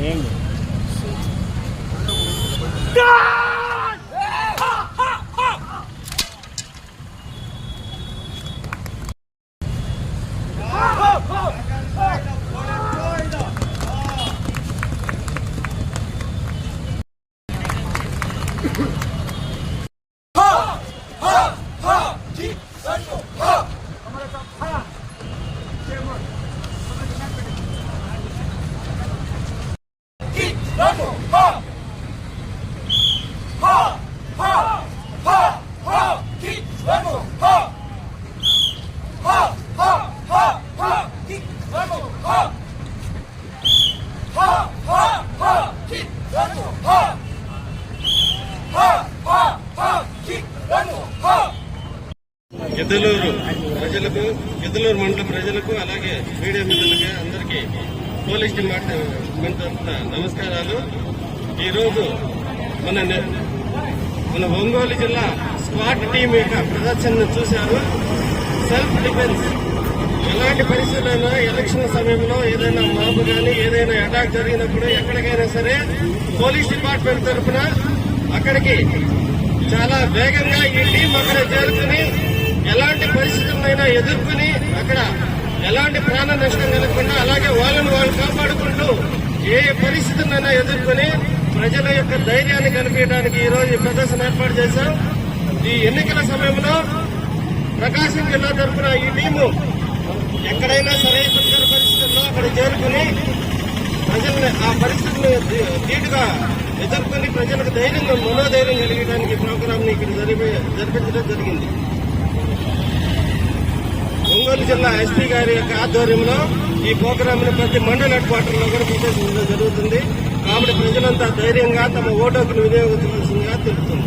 Flamengo. Thank Giddalur ప్రజలకు గిద్దలూరు మండల ప్రజలకు అలాగే మీడియా మిత్రులకి అందరికీ పోలీస్ డిపార్ట్మెంట్ నమస్కారాలు. ఈరోజు మన మన ఒంగోలు జిల్లా స్క్వాడ్ టీం యొక్క ప్రదర్శనను చూశారు. సెల్ఫ్ డిఫెన్స్ ఎలాంటి పరిస్థితులైనా ఎలక్షన్ సమయంలో ఏదైనా మాపు కానీ ఏదైనా అటాక్ జరిగినప్పుడు ఎక్కడికైనా సరే పోలీస్ డిపార్ట్మెంట్ తరఫున అక్కడికి చాలా వేగంగా ఈ టీం అక్కడ చేరుకుని ఎలాంటి పరిస్థితులైనా ఎదుర్కొని అక్కడ ఎలాంటి ప్రాణ నష్టం కలగకుండా అలాగే వాళ్ళని వాళ్ళు కాపాడుకుంటూ ఏ పరిస్థితులైనా ఎదుర్కొని ప్రజల యొక్క ధైర్యాన్ని కనిపించడానికి ఈరోజు ఈ ప్రదర్శన ఏర్పాటు చేశాం. ఈ ఎన్నికల సమయంలో ప్రకాశం జిల్లా తరఫున ఈ టీము ఎక్కడైనా సరే ప్రజల పరిస్థితుల్లో అక్కడ చేరుకుని ప్రజల్ని ఆ పరిస్థితిని ధీ- ధీటుగా ఎదుర్కొని ప్రజలకు ధైర్యంగా మనోధైర్యం కలిగడానికి ప్రోగ్రామ్ని ప్రోగ్రామ్ ఇక్కడ జరిపి జరిపించడం జరిగింది. ఒంగోలు జిల్లా ఎస్పీ గారి యొక్క ఆధ్వర్యంలో ఈ ప్రోగ్రామ్ని ప్రతి మండల హెడ్ క్వార్టర్లో కూడా ప్రదర్శించడం జరుగుతుంది. కాబట్టి ప్రజలంతా ధైర్యంగా తమ ఓటు హక్కును వినియోగించవలసిందిగా తెలుపుతుంది.